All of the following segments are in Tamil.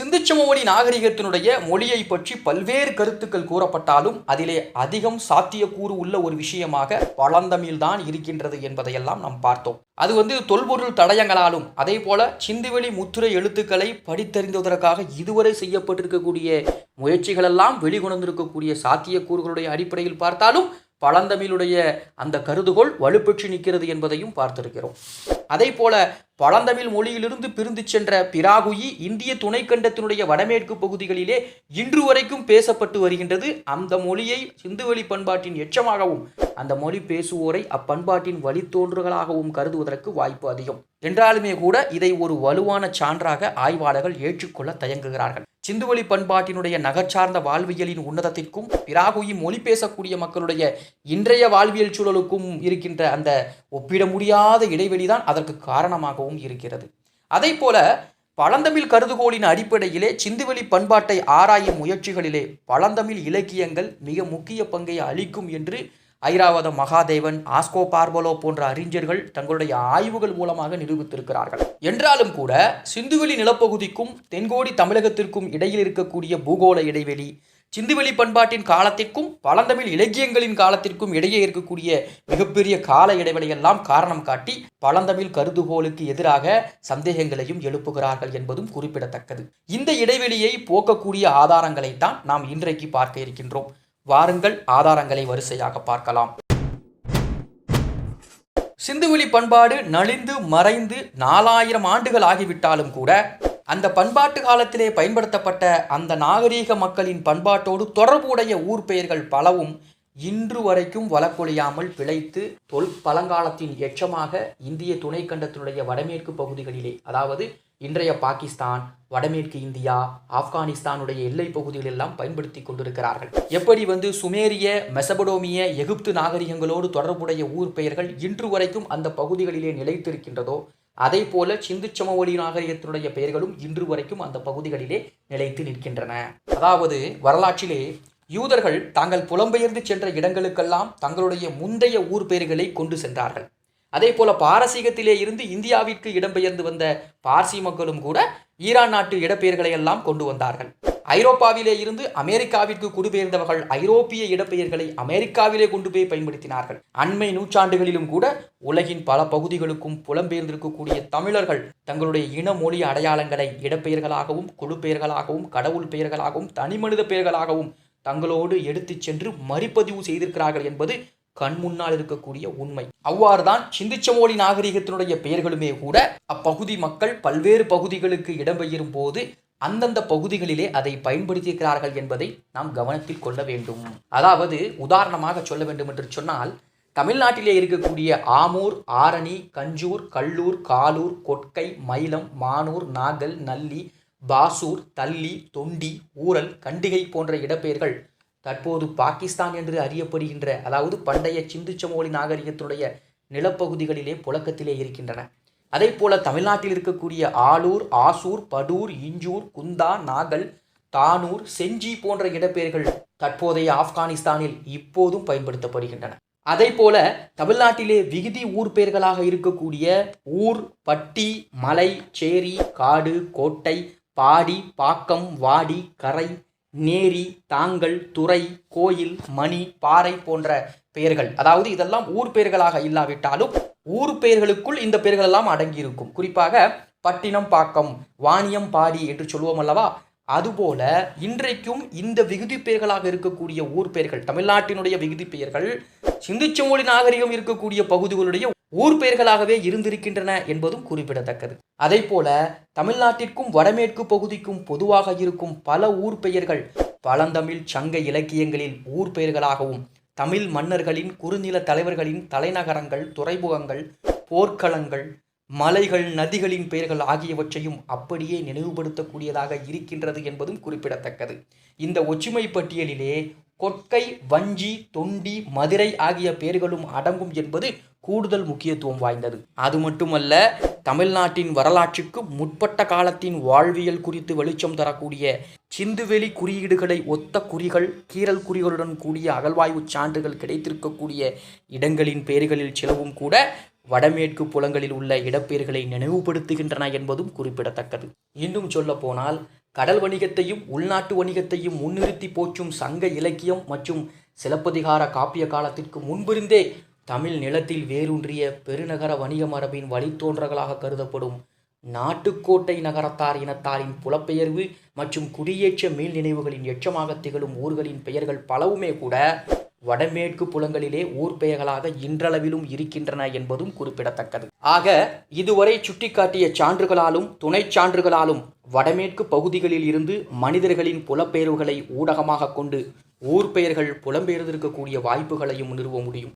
சிந்துச்சமவெளி நாகரிகத்தினுடைய மொழியை பற்றி பல்வேறு கருத்துக்கள் கூறப்பட்டாலும் அதிலே அதிகம் சாத்தியக்கூறு உள்ள ஒரு விஷயமாக பழந்தமிழ்தான் இருக்கின்றது என்பதையெல்லாம் நாம் பார்த்தோம். அது வந்து தொல்பொருள் தடயங்களாலும் அதே போல சிந்துவெளி முத்துரை எழுத்துக்களை படித்தறிந்ததற்காக இதுவரை செய்யப்பட்டிருக்கக்கூடிய முயற்சிகளெல்லாம் வெளிகொணர்ந்திருக்கக்கூடிய சாத்தியக்கூறுகளுடைய அடிப்படையில் பார்த்தாலும் பழந்தமிழுடைய அந்த கருதுகோள் வலுப்பெற்று நிற்கிறது என்பதையும் பார்த்திருக்கிறோம். அதே போல பழந்தமிழ் மொழியிலிருந்து பிரிந்து சென்ற பிராகுயி இந்திய துணைக்கண்டத்தினுடைய வடமேற்கு பகுதிகளிலே இன்று வரைக்கும் பேசப்பட்டு வருகின்றது. அந்த மொழியை சிந்துவெளி பண்பாட்டின் எச்சமாகவும் அந்த மொழி பேசுவோரை அப்பண்பாட்டின் வழித்தோன்றுகளாகவும் கருதுவதற்கு வாய்ப்பு அதிகம். என்றாலுமே கூட இதை ஒரு வலுவான சான்றாக ஆய்வாளர்கள் ஏற்றுக்கொள்ள தயங்குகிறார்கள். சிந்துவெளி பண்பாட்டினுடைய நகர்ச்சார்ந்த வாழ்வியலின் உன்னதத்திற்கும் பிராகுயி மொழி பேசக்கூடிய மக்களுடைய இன்றைய வாழ்வியல் சூழலுக்கும் இருக்கின்ற அந்த ஒப்பிட முடியாத இடைவெளிதான் அதற்கு காரணமாகவும் இருக்கிறது. அதே போல பழந்தமிழ் கருதுகோளின் அடிப்படையிலே சிந்துவெளி பண்பாட்டை ஆராயும் முயற்சிகளிலே பழந்தமிழ் இலக்கியங்கள் மிக முக்கிய பங்கை அளிக்கும் என்று ஐராவத மகாதேவன் ஆஸ்கோ பார்பலோ போன்ற அறிஞர்கள் தங்களுடைய ஆய்வுகள் மூலமாக நிரூபித்திருக்கிறார்கள். என்றாலும் கூட சிந்துவெளி நிலப்பகுதிக்கும் தென்கோடி தமிழகத்திற்கும் இடையில் இருக்கக்கூடிய பூகோள இடைவெளி சிந்துவெளி பண்பாட்டின் காலத்திற்கும் பழந்தமிழ் இலக்கியங்களின் காலத்திற்கும் இடையே இருக்கக்கூடிய மிகப்பெரிய கால இடைவெளியெல்லாம் காரணம் காட்டி பழந்தமிழ் கருதுகோளுக்கு எதிராக சந்தேகங்களையும் எழுப்புகிறார்கள் என்பதும் குறிப்பிடத்தக்கது. இந்த இடைவெளியை போக்கக்கூடிய ஆதாரங்களைத்தான் நாம் இன்றைக்கு பார்க்க இருக்கின்றோம். வாருங்கள் ஆதாரங்களை வரிசையாக பார்க்கலாம். சிந்துவெளி பண்பாடு நலிந்து மறைந்து நாலாயிரம் ஆண்டுகள் ஆகிவிட்டாலும் கூட அந்த பண்பாட்டு காலத்திலே பயன்படுத்தப்பட்ட அந்த நாகரீக மக்களின் பண்பாட்டோடு தொடர்புடைய ஊர் பெயர்கள் பலவும் இன்று வரைக்கும் வழக்கொழியாமல் பிழைத்து தொல் பழங்காலத்தின் எச்சமாக இந்திய துணைக்கண்டத்தினுடைய வடமேற்கு பகுதிகளிலே அதாவது இன்றைய பாகிஸ்தான் வடமேற்கு இந்தியா ஆப்கானிஸ்தானுடைய எல்லை பகுதிகள் எல்லாம் பயன்படுத்தி கொண்டிருக்கிறார்கள். எப்படி வந்து சுமேரிய மெசபடோமிய எகிப்து நாகரிகங்களோடு தொடர்புடைய ஊர் பெயர்கள் இன்று வரைக்கும் அந்த பகுதிகளிலே நிலைத்திருக்கின்றதோ அதே போல சிந்து சமவெளி நாகரிகத்தினுடைய பெயர்களும் இன்று வரைக்கும் அந்த பகுதிகளிலே நிலைத்து நிற்கின்றன. அதாவது வரலாற்றிலே யூதர்கள் தாங்கள் புலம்பெயர்ந்து சென்ற இடங்களுக்கெல்லாம் தங்களுடைய முந்தைய ஊர் பெயர்களை கொண்டு சென்றார்கள். அதே போல பாரசீகத்திலே இருந்து இந்தியாவிற்கு இடம்பெயர்ந்து வந்த பார்சி மக்களும் கூட ஈரான் நாட்டு இடப்பெயர்களை எல்லாம் கொண்டு வந்தார்கள். ஐரோப்பாவிலே இருந்து அமெரிக்காவிற்கு குடிபெயர்ந்தவர்கள் ஐரோப்பிய இடப்பெயர்களை அமெரிக்காவிலே கொண்டு போய் பயன்படுத்தினார்கள். அண்மை நூற்றாண்டுகளிலும் கூட உலகின் பல பகுதிகளுக்கும் புலம்பெயர்ந்திருக்கக்கூடிய தமிழர்கள் தங்களுடைய இன மொழி அடையாளங்களை இடப்பெயர்களாகவும் குழு பெயர்களாகவும் கடவுள் பெயர்களாகவும் தனிமனித பெயர்களாகவும் தங்களோடு எடுத்துச் சென்று மறுபதிவு செய்திருக்கிறார்கள் என்பது கண் முன்னால் இருக்கக்கூடிய உண்மை. அவ்வாறுதான் சிந்துச்சமோலி நாகரிகத்தினுடைய பெயர்களுமே கூட அப்பகுதி மக்கள் பல்வேறு பகுதிகளுக்கு இடம்பெயரும் போது அந்தந்த பகுதிகளிலே அதை பயன்படுத்தியிருக்கிறார்கள் என்பதை நாம் கவனத்தில் கொள்ள வேண்டும். அதாவது உதாரணமாக சொல்ல வேண்டும் என்று சொன்னால் தமிழ்நாட்டிலே இருக்கக்கூடிய ஆமூர் ஆரணி கஞ்சூர் கல்லூர் காலூர் கொட்கை மயிலம் மானூர் நாகல் நல்லி பாசூர் தள்ளி தொண்டி ஊரல் கண்டிகை போன்ற இடப்பெயர்கள் தற்போது பாகிஸ்தான் என்று அறியப்படுகின்ற அதாவது பண்டைய சிந்து சமோலி நாகரிகத்தினுடைய நிலப்பகுதிகளிலே புழக்கத்திலே இருக்கின்றன. அதே போல தமிழ்நாட்டில் இருக்கக்கூடிய ஆலூர் ஆசூர் படூர் இஞ்சூர் குந்தா நாகல் தானூர் செஞ்சி போன்ற இடப்பெயர்கள் தற்போதைய ஆப்கானிஸ்தானில் இப்போதும் பயன்படுத்தப்படுகின்றன. அதே போல தமிழ்நாட்டிலே விகுதி ஊர் பெயர்களாக இருக்கக்கூடிய ஊர் பட்டி மலை சேரி காடு கோட்டை பாடி பாக்கம் வாடி கரை நேரி தாங்கல் துறை கோயில் மணி பாறை போன்ற பெயர்கள். அதாவது இதெல்லாம் ஊர் பெயர்களாக இல்லாவிட்டாலும் ஊர் பெயர்களுக்குள் இந்த பெயர்கள் எல்லாம் அடங்கியிருக்கும். குறிப்பாக பட்டினம் பாக்கம் வாணியம் பாடி என்று சொல்லுவோம் அல்லவா? அதுபோல இன்றைக்கும் இந்த விகுதி பெயர்களாக இருக்கக்கூடிய ஊர் பெயர்கள் தமிழ்நாட்டினுடைய விகுதி பெயர்கள் சிந்துச்சமொழி நாகரிகம் இருக்கக்கூடிய பகுதிகளுடைய ஊர் பெயர்களாகவே இருந்திருக்கின்றன என்பதும் குறிப்பிடத்தக்கது. அதே போல தமிழ்நாட்டிற்கும் வடமேற்கு பகுதிக்கும் பொதுவாக இருக்கும் பல ஊர் பெயர்கள் பழந்தமிழ் சங்க இலக்கியங்களில் ஊர் பெயர்களாகவும் தமிழ் மன்னர்களின் குறுநில தலைவர்களின் தலைநகரங்கள் துறைமுகங்கள் போர்க்களங்கள் மலைகள் நதிகளின் பெயர்கள் ஆகியவற்றையும் அப்படியே நினைவுபடுத்தக்கூடியதாக இருக்கின்றது என்பதும் குறிப்பிடத்தக்கது. இந்த ஒற்றுமை பட்டியலிலே கொற்கை வஞ்சி தொண்டி மதுரை ஆகிய பெயர்களும் அடங்கும் என்பது கூடுதல் முக்கியத்துவம் வாய்ந்தது. அது மட்டுமல்ல தமிழ்நாட்டின் வரலாற்றுக்கு முற்பட்ட காலத்தின் வாழ்வியல் குறித்து வெளிச்சம் தரக்கூடிய சிந்துவெளி குறியீடுகளை ஒத்த குறிகள் கீறல் குறிகளுடன் கூடிய அகழ்வாய்வு சான்றுகள் கிடைத்திருக்கக்கூடிய இடங்களின் பெயர்களில் சிலவும் கூட வடமேற்கு புலங்களில் உள்ள இடப்பெயர்களை நினைவுபடுத்துகின்றன என்பதும் குறிப்பிடத்தக்கது. இன்னும் சொல்ல போனால் கடல் வணிகத்தையும் உள்நாட்டு வணிகத்தையும் முன்னிறுத்தி போற்றும் சங்க இலக்கியம் மற்றும் சிலப்பதிகார காப்பிய காலத்திற்கு முன்பிருந்தே தமிழ் நிலத்தில் வேரூன்றிய பெருநகர வணிக மரபின் வழித்தோன்றல்களாக கருதப்படும் நாட்டுக்கோட்டை நகரத்தார் இனத்தாரின் புலப்பெயர்வு மற்றும் குடியேற்ற மீள் நினைவுகளின் எச்சமாக திகழும் ஊர்களின் பெயர்கள் பலவுமே கூட வடமேற்கு புலங்களிலே ஊர் பெயர்களாக இன்றளவிலும் இருக்கின்றன என்பதும் குறிப்பிடத்தக்கது. ஆக இதுவரை சுட்டிக்காட்டிய சான்றுகளாலும் துணைச் சான்றுகளாலும் வடமேற்கு பகுதிகளில் இருந்து மனிதர்களின் புலப்பெயர்வுகளை ஊடகமாக கொண்டு ஊர் பெயர்கள் புலம்பெயர்ந்திருக்கக்கூடிய வாய்ப்புகளையும் நிறுவ முடியும்.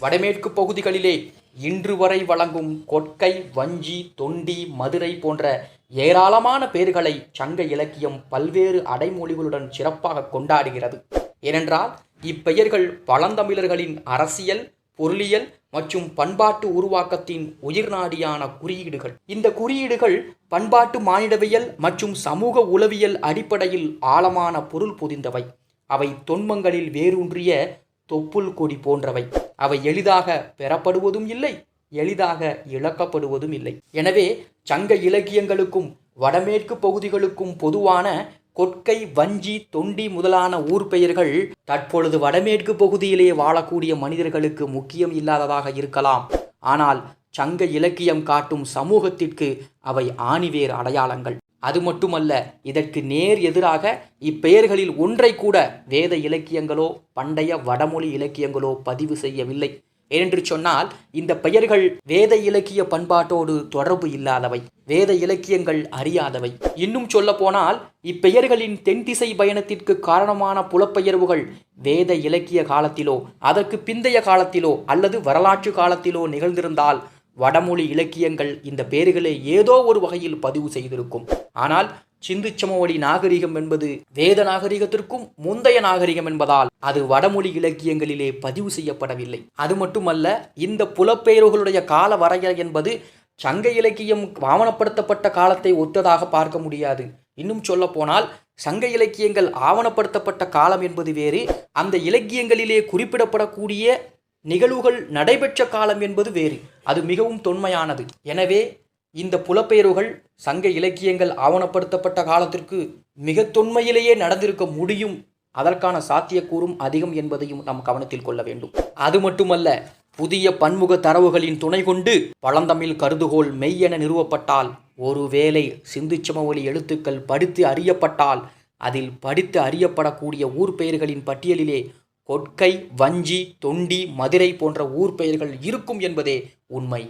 வடமேற்கு பகுதிகளிலே இன்று வரை வழங்கும் கொற்கை வஞ்சி தொண்டி மதுரை போன்ற ஏராளமான பெயர்களை சங்க இலக்கியம் பல்வேறு அடைமொழிகளுடன் சிறப்பாக கொண்டாடுகிறது. ஏனென்றால் இப்பெயர்கள் பழந்தமிழர்களின் அரசியல் பொருளியல் மற்றும் பண்பாட்டு உருவாக்கத்தின் உயிர்நாடியான குறியீடுகள். இந்த குறியீடுகள் பண்பாட்டு மானிடவியல் மற்றும் சமூக உளவியல் அடிப்படையில் ஆழமான பொருள் பொதிந்தவை. அவை தொன்மங்களில் வேரூன்றிய தொப்புள் கொடி போன்றவை. அவை எளிதாக பெறப்படுவதும் இல்லை எளிதாக இழக்கப்படுவதும் இல்லை. எனவே சங்க இலக்கியங்களுக்கும் வடமேற்கு பகுதிகளுக்கும் பொதுவான கொற்கை வஞ்சி தொண்டி முதலான ஊர் பெயர்கள் தற்பொழுது வடமேற்கு பகுதியிலே வாழக்கூடிய மனிதர்களுக்கு முக்கியம் இல்லாததாக இருக்கலாம். ஆனால் சங்க இலக்கியம் காட்டும் சமூகத்திற்கு அவை ஆணிவேர் அடையாளங்கள். அது மட்டுமல்ல இதற்கு நேர் எதிராக இப்பெயர்களில் ஒன்றை கூட வேத இலக்கியங்களோ பண்டைய வடமொழி இலக்கியங்களோ பதிவு செய்யவில்லை. ஏனென்று சொன்னால் இந்த பெயர்கள் வேத இலக்கிய பண்பாட்டோடு தொடர்பு இல்லாதவை வேத இலக்கியங்கள் அறியாதவை. இன்னும் சொல்ல போனால் இப்பெயர்களின் தென்திசை பயணத்திற்கு காரணமான புலப்பெயர்வுகள் வேத இலக்கிய காலத்திலோ அதற்கு பிந்தைய காலத்திலோ அல்லது வரலாற்று காலத்திலோ நிகழ்ந்திருந்தால் வடமொழி இலக்கியங்கள் இந்த பேர்களை ஏதோ ஒரு வகையில் பதிவு செய்திருக்கும். ஆனால் சிந்து சமவெளி நாகரிகம் என்பது வேத நாகரிகத்திற்கும் முந்தைய நாகரிகம் என்பதால் அது வடமொழி இலக்கியங்களிலே பதிவு செய்யப்படவில்லை. அது மட்டுமல்ல இந்த புலப்பெயர்களுடைய கால வரையறை என்பது சங்க இலக்கியம் ஆவணப்படுத்தப்பட்ட காலத்தை ஒத்ததாக பார்க்க முடியாது. இன்னும் சொல்ல போனால் சங்க இலக்கியங்கள் ஆவணப்படுத்தப்பட்ட காலம் என்பது வேறு அந்த இலக்கியங்களிலே குறிப்பிடப்படக்கூடிய நிகழ்வுகள் நடைபெற்ற காலம் என்பது வேறு. அது மிகவும் தொன்மையானது. எனவே இந்த புலப்பெயர்வுகள் சங்க இலக்கியங்கள் ஆவணப்படுத்தப்பட்ட காலத்திற்கு மிக தொன்மையிலேயே நடந்திருக்க முடியும். அதற்கான சாத்தியக்கூறும் அதிகம் என்பதையும் நாம் கவனத்தில் கொள்ள வேண்டும். அது மட்டுமல்ல புதிய பன்முக தரவுகளின் துணை கொண்டு பழந்தமிழ் கருதுகோள் மெய் என நிறுவப்பட்டால் ஒருவேளை சிந்துச்சமவெளி எழுத்துக்கள் படித்து அறியப்பட்டால் அதில் படித்து அறியப்படக்கூடிய ஊர் பெயர்களின் பட்டியலிலே கொட்கை வஞ்சி தொண்டி மதுரை போன்ற ஊர் பெயர்கள் இருக்கும் என்பதே உண்மை.